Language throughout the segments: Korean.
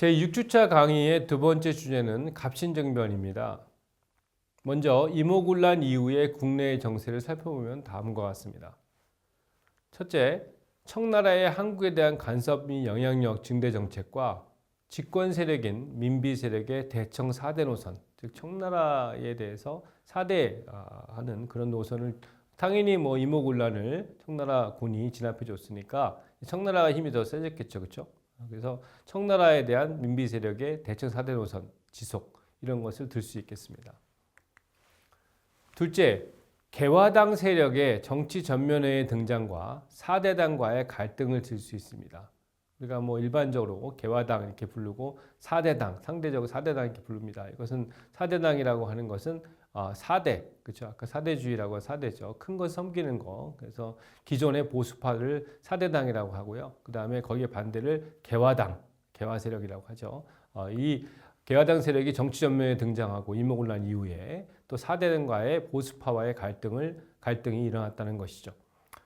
제6주차 강의의 두 번째 주제는 갑신정변입니다. 먼저 이모군란 이후의 국내의 정세를 살펴보면 다음과 같습니다. 첫째, 청나라의 한국에 대한 간섭 및 영향력 증대 정책과 집권 세력인 민비 세력의 대청 4대 노선, 즉 청나라에 대해서 4대 하는 그런 노선을 당연히 뭐 이모군란을 청나라 군이 진압해 줬으니까 청나라가 힘이 더 세졌겠죠. 그렇죠? 그래서 청나라에 대한 민비 세력의 대청 4대 노선 지속 이런 것을 들 수 있겠습니다. 둘째, 개화당 세력의 정치 전면의 등장과 4대당과의 갈등을 들수 있습니다. 우리가 뭐 일반적으로 개화당 이렇게 부르고 4대당, 상대적으로 4대당 이렇게 부릅니다. 이것은 4대당이라고 하는 것은 아, 4대, 그렇죠? 아까 4대주의라고 4대죠. 큰 것 섬기는 거. 그래서 기존의 보수파를 4대당이라고 하고요. 그 다음에 거기에 반대를 개화당, 개화 세력이라고 하죠. 어, 이 개화당 세력이 정치 전면에 등장하고 이모군란 이후에 또 4대당과의 보수파와의 갈등을 갈등이 일어났다는 것이죠.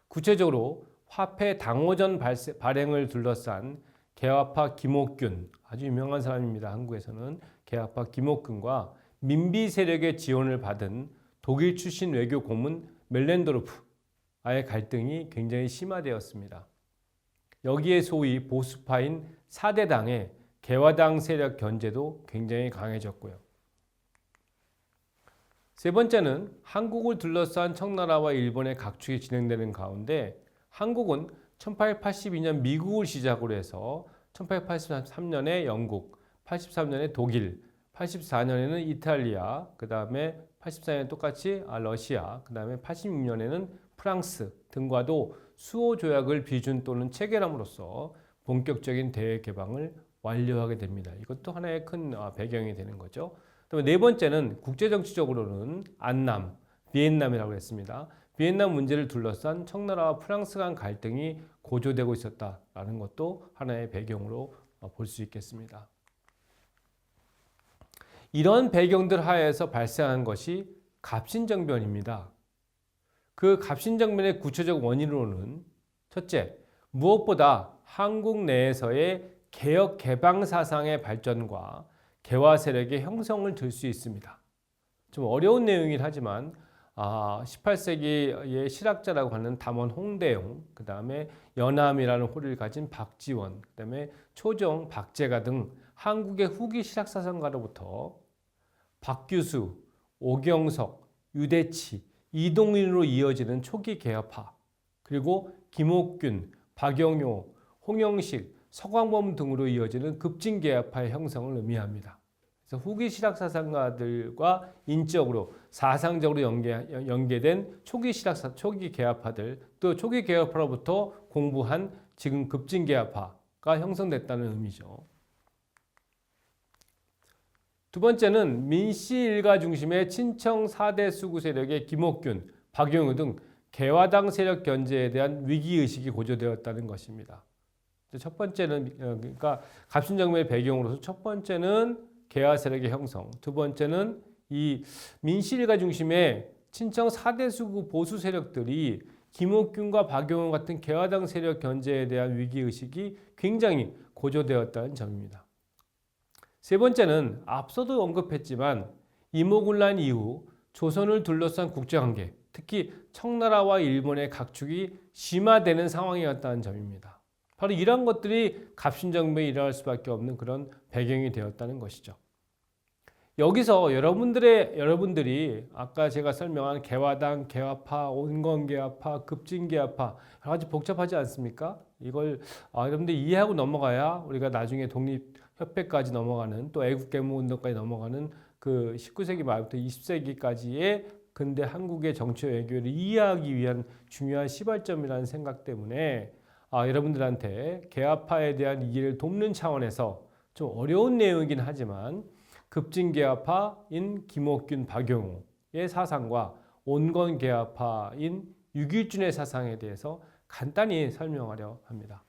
구체적으로 화폐 당호전 발세, 발행을 둘러싼 개화파 김옥균 아주 유명한 사람입니다. 한국에서는 개화파 김옥균과 민비 세력의 지원을 받은 독일 출신 외교 고문 멜렌도르프와의 갈등이 굉장히 심화되었습니다. 여기에 소위 보수파인 4대당의 개화당 세력 견제도 굉장히 강해졌고요. 세 번째는 한국을 둘러싼 청나라와 일본의 각축이 진행되는 가운데 한국은 1882년 미국을 시작으로 해서 1883년에 영국, 83년에 독일, 84년에는 이탈리아, 그 다음에 84년에 똑같이 아, 러시아, 그 다음에 86년에는 프랑스 등과도 수호 조약을 비준 또는 체결함으로써 본격적인 대외 개방을 완료하게 됩니다. 이것도 하나의 큰 아, 배경이 되는 거죠. 네 번째는 국제 정치적으로는 안남, 비엔남이라고 했습니다. 비엔남 문제를 둘러싼 청나라와 프랑스 간 갈등이 고조되고 있었다라는 것도 하나의 배경으로 어, 볼수 있겠습니다. 이런 배경들 하에서 발생한 것이 갑신정변입니다. 그 갑신정변의 구체적 원인으로는 첫째, 무엇보다 한국 내에서의 개혁 개방 사상의 발전과 개화 세력의 형성을 들 수 있습니다. 좀 어려운 내용이긴 하지만 아, 18세기의 실학자라고 하는 담원 홍대용, 그 다음에 연암이라는 호를 가진 박지원, 그 다음에 초정 박재가 등 한국의 후기 실학사상가로부터 박규수, 오경석, 유대치, 이동인으로 이어지는 초기 개혁파, 그리고 김옥균, 박영효, 홍영식, 서광범 등으로 이어지는 급진 개혁파의 형성을 의미합니다. 그래서 후기 실학 사상가들과 인적으로 사상적으로 연계, 연계된 초기 실학 초기 개혁파들 또 초기 개혁파로부터 공부한 지금 급진 개혁파가 형성됐다는 의미죠. 두 번째는 민씨 일가 중심의 친청 4대 수구 세력의 김옥균, 박용우 등 개화당 세력 견제에 대한 위기의식이 고조되었다는 것입니다. 첫 번째는 어, 그러니까 갑신정변의 배경으로서 첫 번째는 개화 세력의 형성, 두 번째는 이 민씨 일가 중심의 친청 4대 수구 보수 세력들이 김옥균과 박용우 같은 개화당 세력 견제에 대한 위기의식이 굉장히 고조되었다는 점입니다. 세 번째는 앞서도 언급했지만 이모군란 이후 조선을 둘러싼 국제관계, 특히 청나라와 일본의 각축이 심화되는 상황이었다는 점입니다. 바로 이런 것들이 갑신정변이 일어날 수밖에 없는 그런 배경이 되었다는 것이죠. 여기서 여러분들의 여러분들이 아까 제가 설명한 개화당, 개화파, 온건개화파, 급진개화파 여러 가지 복잡하지 않습니까? 이걸 아, 여러분들 이해하고 넘어가야 우리가 나중에 독립 협회까지 넘어가는 또 애국개무 운동까지 넘어가는 그 19세기 말부터 20세기까지의 근대 한국의 정치 외교를 이해하기 위한 중요한 시발점이라는 생각 때문에 아, 여러분들한테 개화파에 대한 이해를 돕는 차원에서 좀 어려운 내용이긴 하지만 급진개화파인 김옥균, 박용우의 사상과 온건개화파인 유길준의 사상에 대해서 간단히 설명하려 합니다.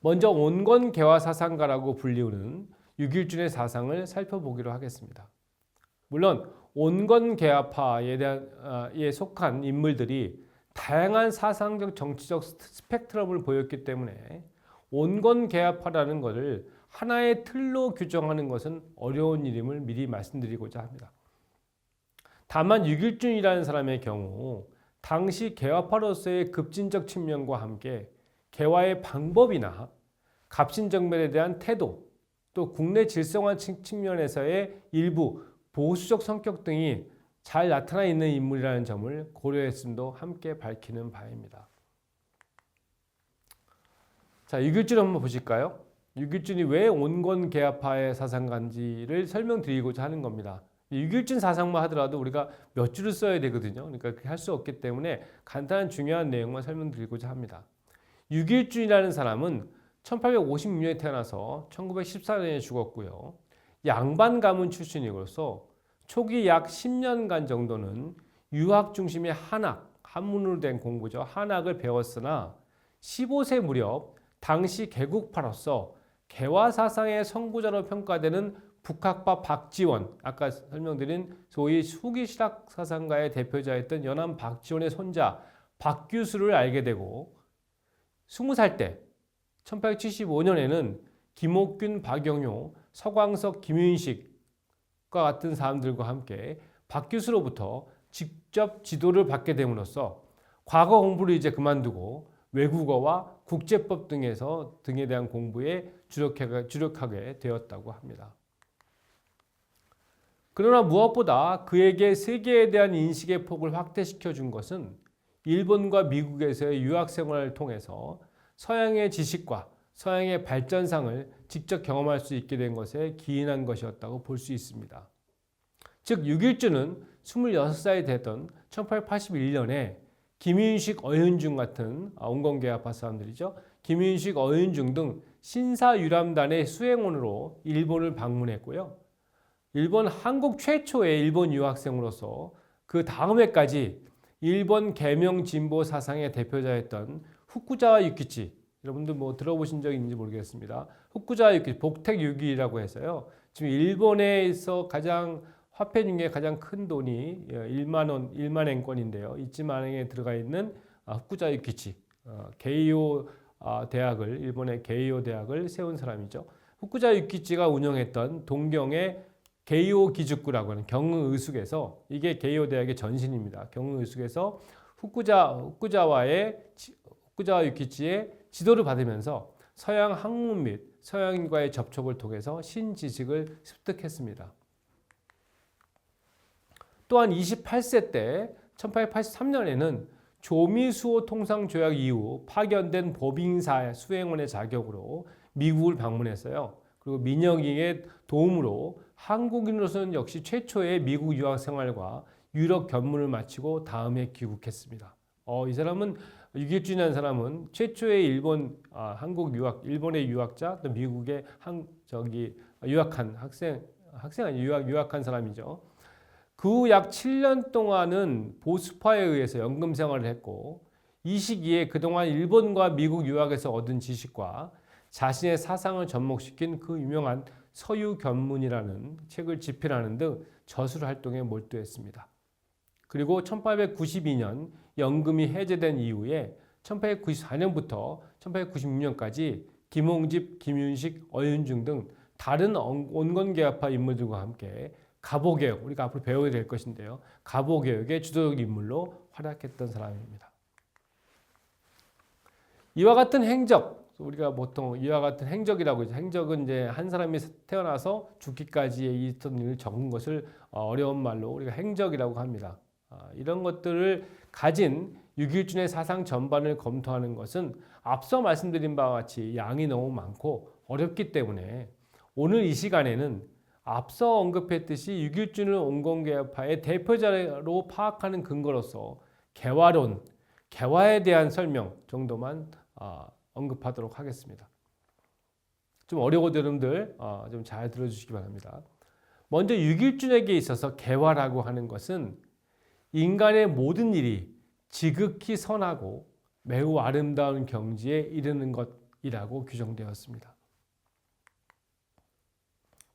먼저 온건 개화 사상가라고 불리우는 유길준의 사상을 살펴보기로 하겠습니다. 물론 온건 개화파에 대한 아, 에 속한 인물들이 다양한 사상적 정치적 스펙트럼을 보였기 때문에 온건개합화라는 것을 하나의 틀로 규정하는 것은 어려운 일임을 미리 말씀드리고자 합니다. 다만 유길준이라는 사람의 경우 당시 개화파로서의 급진적 측면과 함께 개화의 방법이나 갑신정변에 대한 태도 또 국내 질성화 측- 측면에서의 일부 보수적 성격 등이 잘 나타나 있는 인물이라는 점을 고려했음도 함께 밝히는 바입니다. 자, 유길준 한번 보실까요? 유길준이 왜 온건 개합파의 사상가인지를 설명드리고자 하는 겁니다. 유길준 사상만 하더라도 우리가 몇 줄을 써야 되거든요. 그러니까 그렇게 할 수 없기 때문에 간단한 중요한 내용만 설명드리고자 합니다. 유길준이라는 사람은 1856년에 태어나서 1914년에 죽었고요. 양반 가문 출신이로서 초기 약 10년간 정도는 유학 중심의 한학, 한문으로 된 공부죠. 한학을 배웠으나 15세 무렵 당시 개국파로서 개화 사상의 선구자로 평가되는 북학파 박지원, 아까 설명드린 소위 후기 실학 사상가의 대표자였던 연암 박지원의 손자 박규수를 알게 되고 20살 때 1875년에는 김옥균, 박영효, 서광석, 김윤식과 같은 사람들과 함께 박규수로부터 직접 지도를 받게 됨으로써 과거 공부를 이제 그만두고 외국어와 국제법 등에서 등에 대한 공부에 주력하게 되었다고 합니다. 그러나 무엇보다 그에게 세계에 대한 인식의 폭을 확대시켜 준 것은 일본과 미국에서의 유학 생활을 통해서 서양의 지식과 서양의 발전상을 직접 경험할 수 있게 된 것에 기인한 것이었다고 볼 수 있습니다. 즉 유길주는 26살이 되던 1881년에 김윤식, 어윤중 같은 온건계합파 사람들이죠. 김윤식, 어윤중 등 신사유람단의 수행원으로 일본을 방문했고요. 일본 한국 최초의 일본 유학생으로서 그 다음 해까지 일본 개명 진보 사상의 대표자였던 후쿠자와 유키치 여러분들 뭐 들어보신 적 있는지 모르겠습니다. 후쿠자와 유키치 복택 유기라고 해서요. 지금 일본에서 가장 화폐 중에 가장 큰 돈이 1만 원, 1만 엔권인데요. 이치만행에 들어가 있는 아, 후쿠자 유키치 어, 게이오 아, 대학을 일본의 게이오 대학을 세운 사람이죠. 후쿠자 유키치가 운영했던 동경의 게이오 기죽구라고 하는 경의숙에서 이게 게이오 대학의 전신입니다. 경의숙에서 후쿠자 후쿠자와의 후쿠자와 유키치의 지도를 받으면서 서양 학문 및 서양인과의 접촉을 통해서 신지식을 습득했습니다. 또한 28세 때 1883년에는 조미수호 통상조약 이후 파견된 법인사 수행원의 자격으로 미국을 방문했어요. 그리고 민영이의 도움으로 한국인으로서는 역시 최초의 미국 유학 생활과 유럽 견문을 마치고 다음에 귀국했습니다. 어, 이 사람은 유길준이라는 사람은 최초의 일본 아, 한국 유학 일본의 유학자 또 미국의 한 저기 유학한 학생 학생 아니 유학 유학한 사람이죠. 그 후 약 7년 동안은 보수파에 의해서 연금 생활을 했고 이 시기에 그동안 일본과 미국 유학에서 얻은 지식과 자신의 사상을 접목시킨 그 유명한 서유 견문이라는 책을 집필하는 등 저술 활동에 몰두했습니다. 그리고 1892년 연금이 해제된 이후에 1894년부터 1896년까지 김홍집, 김윤식, 어윤중 등 다른 온건개혁파 인물들과 함께 가보개혁, 우리가 앞으로 배워야 될 것인데요. 가보개혁의 주도적 인물로 활약했던 사람입니다. 이와 같은 행적, 우리가 보통 이와 같은 행적이라고 하죠. 행적은 이제 한 사람이 태어나서 죽기까지의 있던 일을 적은 것을 어려운 말로 우리가 행적이라고 합니다. 아, 이런 것들을 가진 유길준의 사상 전반을 검토하는 것은 앞서 말씀드린 바와 같이 양이 너무 많고 어렵기 때문에 오늘 이 시간에는 앞서 언급했듯이 유길준을 온건개파의 대표자로 파악하는 근거로서 개화론, 개화에 대한 설명 정도만 아, 언급하도록 하겠습니다. 좀 어려워도 여러분들 아, 좀잘 들어주시기 바랍니다. 먼저 유길준에게 있어서 개화라고 하는 것은 인간의 모든 일이 지극히 선하고 매우 아름다운 경지에 이르는 것이라고 규정되었습니다.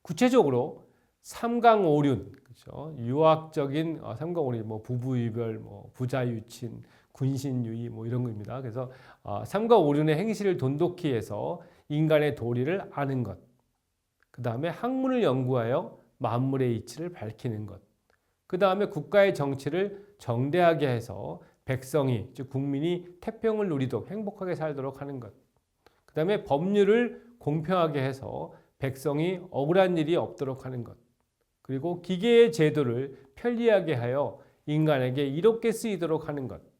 구체적으로 삼강오륜 그렇죠. 유학적인 어, 삼강오륜 뭐 부부이별, 뭐 부자유친, 군신유의 뭐 이런 겁니다. 그래서 어, 삼강오륜의 행실을 돈독히 해서 인간의 도리를 아는 것. 그 다음에 학문을 연구하여 만물의 이치를 밝히는 것. 그 다음에 국가의 정치를 정대하게 해서 백성이 즉 국민이 태평을 누리도록 행복하게 살도록 하는 것. 그 다음에 법률을 공평하게 해서 백성이 억울한 일이 없도록 하는 것. 그리고 기계의 제도를 편리하게 하여 인간에게 이롭게 쓰이도록 하는 것.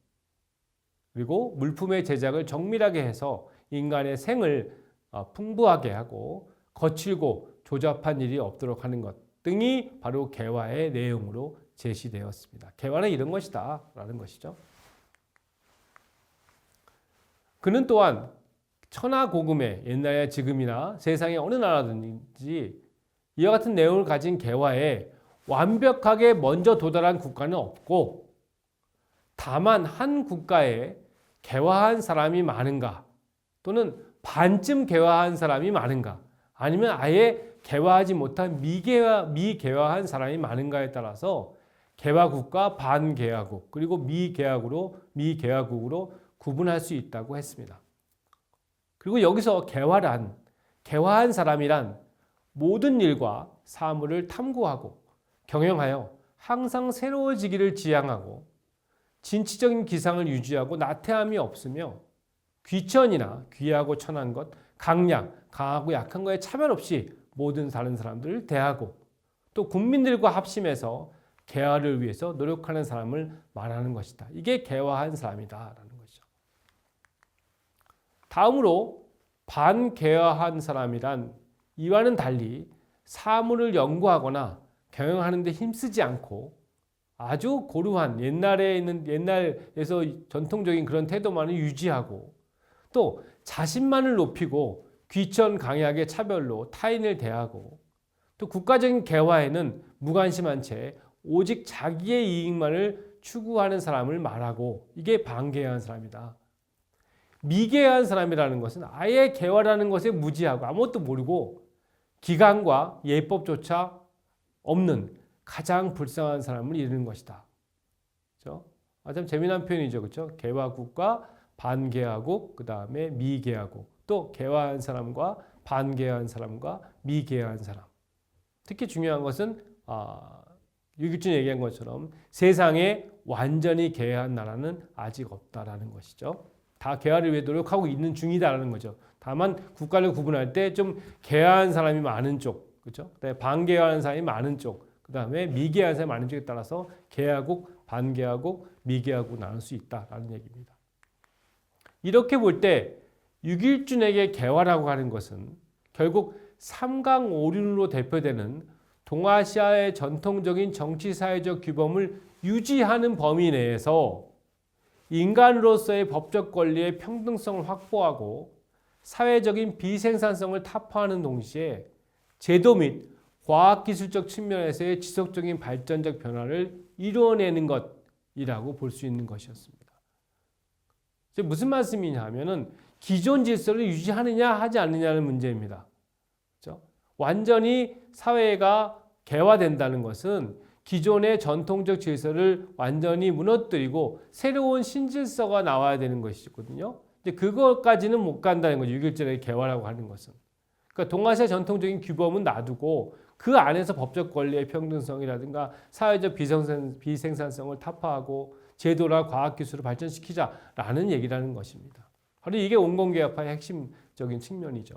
그리고 물품의 제작을 정밀하게 해서 인간의 생을 어, 풍부하게 하고 거칠고 조잡한 일이 없도록 하는 것 등이 바로 개화의 내용으로 제시되었습니다. 개화는 이런 것이다 라는 것이죠. 그는 또한 천하고금의 옛날에 지금이나 세상의 어느 나라든지 이와 같은 내용을 가진 개화에 완벽하게 먼저 도달한 국가는 없고 다만 한 국가에 개화한 사람이 많은가 또는 반쯤 개화한 사람이 많은가 아니면 아예 개화하지 못한 미개화, 미개화한 사람이 많은가에 따라서 개화국과 반개화국 그리고 미개화국으로 미개화국으로 구분할 수 있다고 했습니다. 그리고 여기서 개화란 개화한 사람이란 모든 일과 사물을 탐구하고 경영하여 항상 새로워지기를 지향하고 진취적인 기상을 유지하고 나태함이 없으며 귀천이나 귀하고 천한 것, 강약, 강하고 약한 것에 차별 없이 모든 다른 사람들을 대하고 또 국민들과 합심해서 개화를 위해서 노력하는 사람을 말하는 것이다. 이게 개화한 사람이다라는 것이죠. 다음으로 반개화한 사람이란 이와는 달리 사물을 연구하거나 경영하는 데 힘쓰지 않고 아주 고루한 옛날에 있는 옛날에서 전통적인 그런 태도만을 유지하고 또 자신만을 높이고 귀천 강약의 차별로 타인을 대하고 또 국가적인 개화에는 무관심한 채 오직 자기의 이익만을 추구하는 사람을 말하고 이게 반개한 사람이다. 미개한 사람이라는 것은 아예 개화라는 것에 무지하고 아무것도 모르고 기간과 예법조차 없는 가장 불쌍한 사람을 이르는 것이다. 그렇죠? 아, 참 재미난 표현이죠. 그렇죠? 개화국과 반개화국, 그 다음에 미개화국, 또 개화한 사람과 반개화한 사람과 미개화한 사람. 특히 중요한 것은 아, 유기준 얘기한 것처럼 세상에 완전히 개화한 나라는 아직 없다라는 것이죠. 다 개화를 위해 노력하고 있는 중이다라는 거죠. 다만 국가를 구분할 때 좀 개화한 사람이 많은 쪽, 그렇죠? 반개화한 사람이 많은 쪽, 그 다음에 미개화한 사람이 많은 쪽에 따라서 개화국, 반개화국, 미개화국 나눌 수 있다라는 얘기입니다. 이렇게 볼때 육일준에게 개화라고 하는 것은 결국 삼강오륜으로 대표되는 동아시아의 전통적인 정치 사회적 규범을 유지하는 범위 내에서 인간으로서의 법적 권리의 평등성을 확보하고 사회적인 비생산성을 타파하는 동시에 제도 및 과학기술적 측면에서의 지속적인 발전적 변화를 이루어내는 것이라고 볼 수 있는 것이었습니다. 무슨 말씀이냐 하면은 기존 질서를 유지하느냐 하지 않느냐는 문제입니다. 그렇죠? 완전히 사회가 개화된다는 것은 기존의 전통적 질서를 완전히 무너뜨리고 새로운 신질서가 나와야 되는 것이거든요. 근데 그것까지는 못 간다는 거죠. 6.1절의 개화라고 하는 것은. 그러니까 동아시아 전통적인 규범은 놔두고 그 안에서 법적 권리의 평등성이라든가 사회적 비생산, 비생산성을 타파하고 제도나 과학기술을 발전시키자라는 얘기라는 것입니다. 바로 이게 온건개혁파의 핵심적인 측면이죠.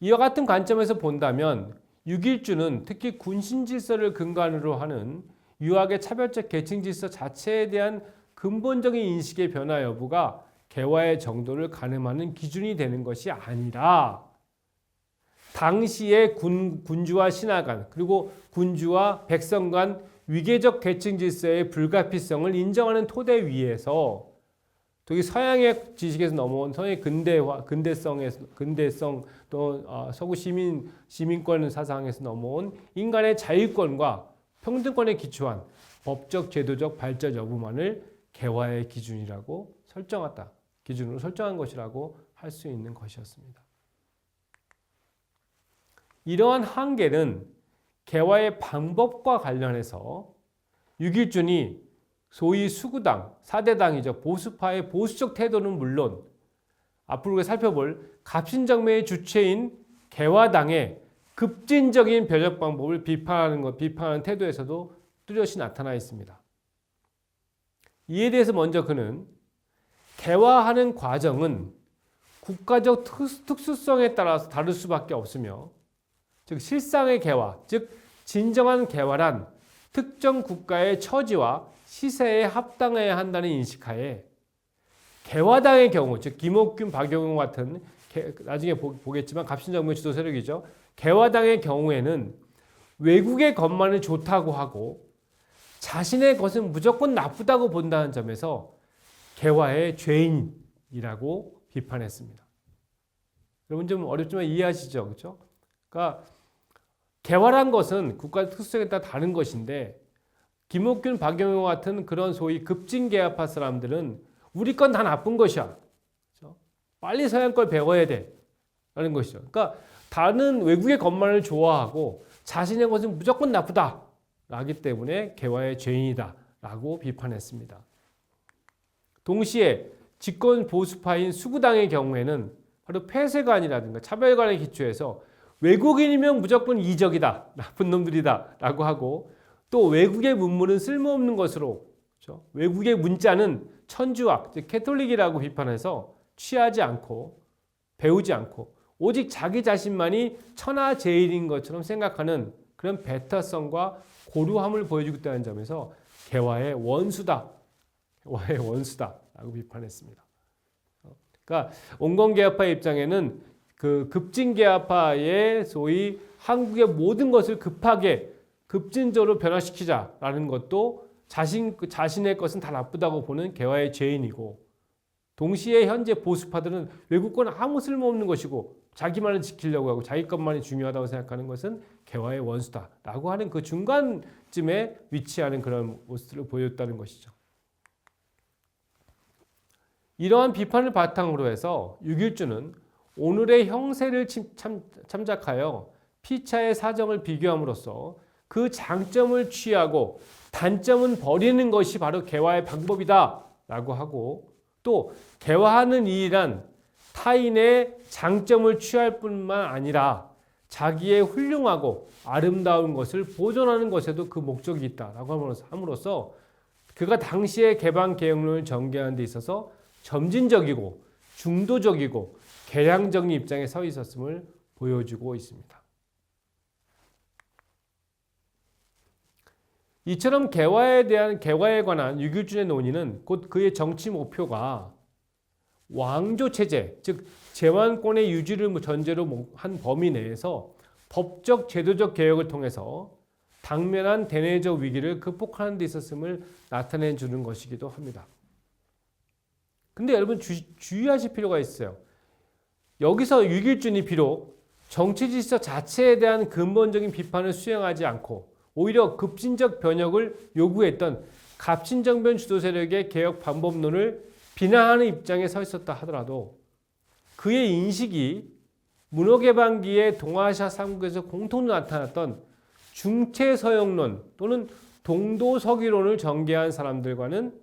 이와 같은 관점에서 본다면 6.1주는 특히 군신 질서를 근간으로 하는 유학의 차별적 계층 질서 자체에 대한 근본적인 인식의 변화 여부가 개화의 정도를 가늠하는 기준이 되는 것이 아니라 당시의 군, 군주와 신하 간 그리고 군주와 백성 간 위계적 계층 질서의 불가피성을 인정하는 토대 위에서 특히 서양의 지식에서 넘어온 서양의 근대화, 근대성에서 근대성 또 어, 서구 시민 시민권 사상에서 넘어온 인간의 자유권과 평등권에 기초한 법적 제도적 발전 여부만을 개화의 기준이라고 설정했다. 기준으로 설정한 것이라고 할 수 있는 것이었습니다. 이러한 한계는 개화의 방법과 관련해서 유길준이 소위 수구당, 사대당이죠. 보수파의 보수적 태도는 물론 앞으로 살펴볼 갑신정매의 주체인 개화당의 급진적인 변혁 방법을 비판하는 것, 비판하는 태도에서도 뚜렷이 나타나 있습니다. 이에 대해서 먼저 그는 개화하는 과정은 국가적 특수성에 따라서 다를 수밖에 없으며 즉 실상의 개화, 즉 진정한 개화란 특정 국가의 처지와 시세에 합당해야 한다는 인식하에 개화당의 경우, 즉 김옥균, 박영웅 같은 나중에 보겠지만 갑신정부의 주도 세력이죠. 개화당의 경우에는 외국의 것만을 좋다고 하고 자신의 것은 무조건 나쁘다고 본다는 점에서 개화의 죄인이라고 비판했습니다. 여러분 좀 어렵지만 이해하시죠? 그렇죠? 그러니까 개화란 것은 국가 특수성에 따라 다른 것인데 김옥균, 박영호 같은 그런 소위 급진 개화파 사람들은 우리 건 다 나쁜 것이야. 그렇죠? 빨리 서양 걸 배워야 돼. 라는 것이죠. 그러니까 다른 외국의 것만을 좋아하고 자신의 것은 무조건 나쁘다. 라기 때문에 개화의 죄인이다. 라고 비판했습니다. 동시에 집권 보수파인 수구당의 경우에는 바로 폐쇄관이라든가 차별관의 기초에서 외국인이면 무조건 이적이다. 나쁜 놈들이다. 라고 하고 또 외국의 문물은 쓸모없는 것으로 그렇죠? 외국의 문자는 천주학, 즉 캐톨릭이라고 비판해서 취하지 않고 배우지 않고 오직 자기 자신만이 천하 제일인 것처럼 생각하는 그런 배타성과 고루함을 보여주고 있다는 점에서 개화의 원수다. 개화의 원수다라고 비판했습니다. 그러니까 온건개화파 입장에는 그 급진개화파의 소위 한국의 모든 것을 급하게 급진적으로 변화시키자라는 것도 자신 자신의 것은 다 나쁘다고 보는 개화의 죄인이고 동시에 현재 보수파들은 외국권 아무 쓸모없는 것이고 자기만을 지키려고 하고 자기 것만이 중요하다고 생각하는 것은 개화의 원수다라고 하는 그 중간쯤에 위치하는 그런 모습을 보였다는 것이죠. 이러한 비판을 바탕으로 해서 유길주는 오늘의 형세를 참, 참작하여 피차의 사정을 비교함으로써 그 장점을 취하고 단점은 버리는 것이 바로 개화의 방법이다 라고 하고 또 개화하는 일이란 타인의 장점을 취할 뿐만 아니라 자기의 훌륭하고 아름다운 것을 보존하는 것에도 그 목적이 있다라고 함으로써 그가 당시의 개방 개혁론을 전개하는 데 있어서 점진적이고 중도적이고 개량적인 입장에 서 있었음을 보여주고 있습니다. 이처럼 개화에 대한 개화에 관한 유길준의 논의는 곧 그의 정치 목표가 왕조 체제, 즉 제왕권의 유지를 전제로 한 범위 내에서 법적 제도적 개혁을 통해서 당면한 대내적 위기를 극복하는 데 있었음을 나타내 주는 것이기도 합니다. 근데 여러분 주, 주의하실 필요가 있어요. 여기서 유길준이 비록 정치 질서 자체에 대한 근본적인 비판을 수행하지 않고 오히려 급진적 변혁을 요구했던 갑신정변 주도 세력의 개혁 방법론을 비난하는 입장에 서 있었다 하더라도 그의 인식이 문호개방기의 동아시아 삼국에서 공통으로 나타났던 중체서역론 또는 동도서기론을 전개한 사람들과는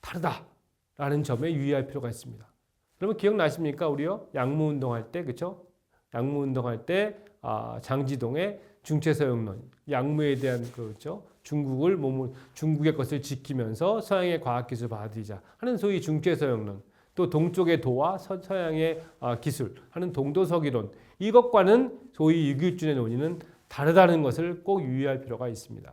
다르다라는 점에 유의할 필요가 있습니다. 여러분 기억나십니까? 우리요 양무 운동할 때 그렇죠? 양무 운동할 때 아, 장지동의 중체서역론, 양무에 대한 그죠 중국을 몸을 중국의 것을 지키면서 서양의 과학 기술 받아들이자 하는 소위 중체서역론, 또 동쪽의 도와 서, 양의 아, 기술 하는 동도서기론 이것과는 소위 유길준의 논의는 다르다는 것을 꼭 유의할 필요가 있습니다.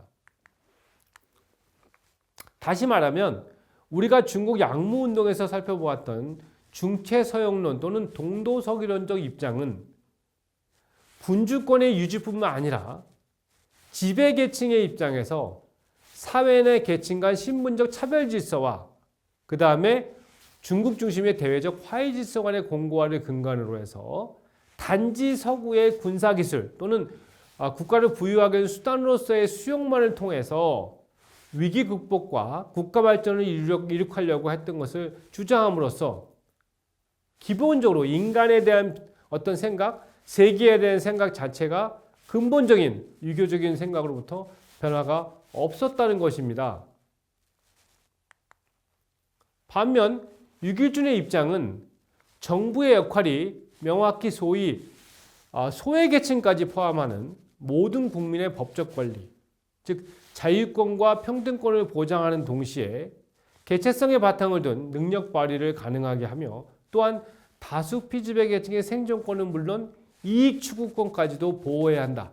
다시 말하면 우리가 중국 양무 운동에서 살펴보았던 중체서역론 또는 동도서기론적 입장은 군주권의 유지뿐만 아니라 지배계층의 입장에서 사회 내 계층 간 신분적 차별 질서와 그 다음에 중국 중심의 대외적 화해 질서 간의 공고화를 근간으로 해서 단지 서구의 군사기술 또는 아, 국가를 부유하게 하는 수단으로서의 수용만을 통해서 위기 극복과 국가 발전을 이룩하려고 했던 것을 주장함으로써 기본적으로 인간에 대한 어떤 생각, 세계에 대한 생각 자체가 근본적인 유교적인 생각으로부터 변화가 없었다는 것입니다. 반면 유길준의 입장은 정부의 역할이 명확히 소위 아, 소외계층까지 포함하는 모든 국민의 법적 권리, 즉 자유권과 평등권을 보장하는 동시에 개체성의 바탕을 둔 능력 발휘를 가능하게 하며 또한 다수 피지배 계층의 생존권은 물론 이익 추구권까지도 보호해야 한다.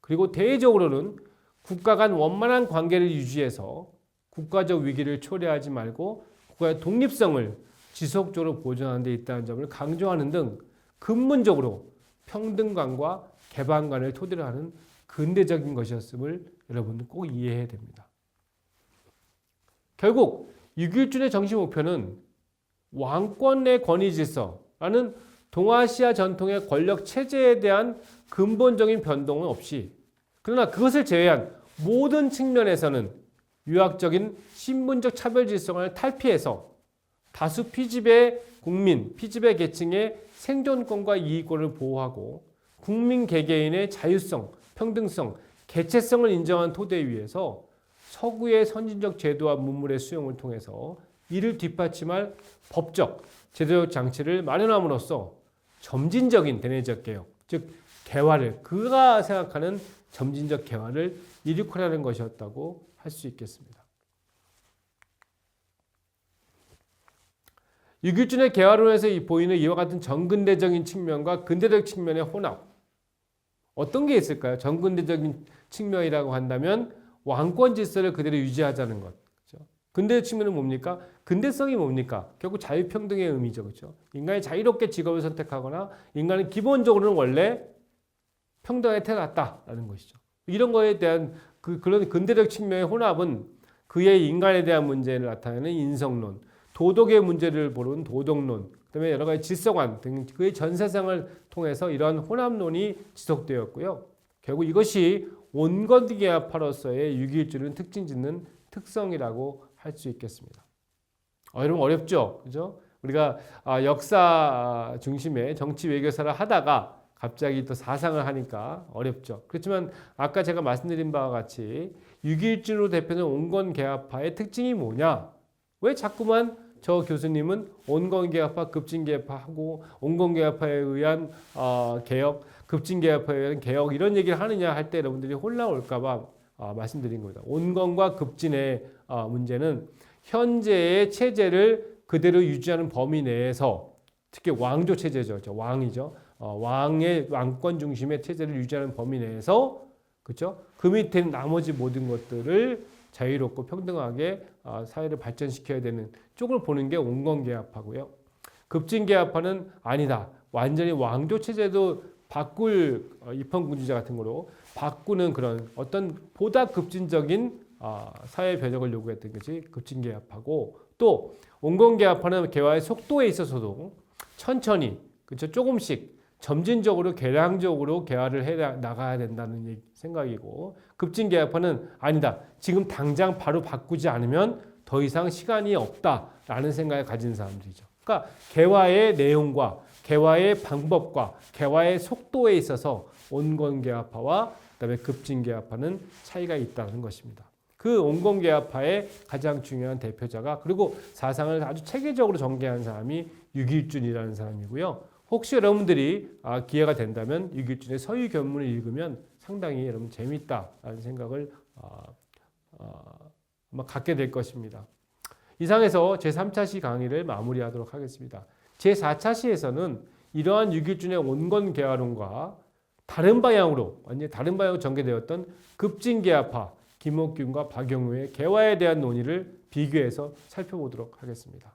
그리고 대외적으로는 국가 간 원만한 관계를 유지해서 국가적 위기를 초래하지 말고 국가의 독립성을 지속적으로 보존하는 데 있다는 점을 강조하는 등 근본적으로 평등관과 개방관을 토대로 하는 근대적인 것이었음을 여러분은 꼭 이해해야 됩니다. 결국 유길준의 정치 목표는 왕권 내 권위 질서라는 동아시아 전통의 권력 체제에 대한 근본적인 변동은 없이 그러나 그것을 제외한 모든 측면에서는 유학적인 신분적 차별 질서를 탈피해서 다수 피지배 국민, 피지배 계층의 생존권과 이익권을 보호하고 국민 개개인의 자유성, 평등성, 개체성을 인정한 토대 위에서 서구의 선진적 제도와 문물의 수용을 통해서 이를 뒷받침할 법적, 제도적 장치를 마련함으로써 점진적인 대내적 개혁, 즉 개화를 그가 생각하는 점진적 개화를 이룩하라는 것이었다고 할 수 있겠습니다. 유길준의 개화론에서 보이는 이와 같은 정근대적인 측면과 근대적 측면의 혼합 어떤 게 있을까요? 정근대적인 측면이라고 한다면 왕권 질서를 그대로 유지하자는 것. 그렇죠? 근대 측면은 뭡니까? 근대성이 뭡니까? 결국 자유평등의 의미죠. 그렇죠? 인간이 자유롭게 직업을 선택하거나 인간은 기본적으로는 원래 평등하게 태어났다라는 것이죠. 이런 거에 대한 그 그런 근대적 측면의 혼합은 그의 인간에 대한 문제를 나타내는 인성론, 도덕의 문제를 보는 도덕론, 그다음에 여러 가지 질서관 등 그의 전 세상을 통해서 이러한 혼합론이 지속되었고요. 결국 이것이 온건기계파로서의 유기일주는 특징 짓는 특성이라고 할 수 있겠습니다. 어, 여러분 어렵죠, 그죠? 우리가 아, 역사 중심의 정치 외교사를 하다가 갑자기 또 사상을 하니까 어렵죠. 그렇지만 아까 제가 말씀드린 바와 같이 유기일주로 대표는 온건계합파의 특징이 뭐냐? 왜 자꾸만 저 교수님은 온건계합파, 급진계합파하고 온건계합파에 의한 어, 개혁, 급진계합파에 의한 개혁 이런 얘기를 하느냐 할 때 여러분들이 혼란 올까봐 어, 말씀드린 겁니다. 온건과 급진의 어, 문제는 현재의 체제를 그대로 유지하는 범위 내에서 특히 왕조 체제죠, 왕이죠. 어, 왕의 왕권 중심의 체제를 유지하는 범위 내에서 그렇죠? 그 밑에 나머지 모든 것들을 자유롭고 평등하게 어, 사회를 발전시켜야 되는 쪽을 보는 게 온건계합하고요. 급진계합파는 아니다. 완전히 왕조 체제도 바꿀 어, 입헌군주제 같은 거로 바꾸는 그런 어떤 보다 급진적인 어, 사회 변혁을 요구했던 것이 급진계합하고 또 온건계합파는 개화의 속도에 있어서도 천천히 그렇죠 조금씩 점진적으로 계량적으로 개화를 해 나가야 된다는 생각이고 급진계약파는 아니다. 지금 당장 바로 바꾸지 않으면 더 이상 시간이 없다라는 생각을 가진 사람들이죠. 그러니까 개화의 내용과 개화의 방법과 개화의 속도에 있어서 온건계합파와 그다음에 급진계합파는 차이가 있다는 것입니다. 그 온건계합파의 가장 중요한 대표자가 그리고 사상을 아주 체계적으로 전개한 사람이 유길준이라는 사람이고요. 혹시 여러분들이 아, 기회가 된다면 유길준의 서유 견문을 읽으면 상당히 여러분 재밌다라는 생각을 어, 어, 아마 갖게 될 것입니다. 이상해서 제3차 시 강의를 마무리하도록 하겠습니다. 제4차 시에서는 이러한 유길준의 온건 개화론과 다른 방향으로 완전히 다른 방향으로 전개되었던 급진개화파 김옥균과 박영우의 개화에 대한 논의를 비교해서 살펴보도록 하겠습니다.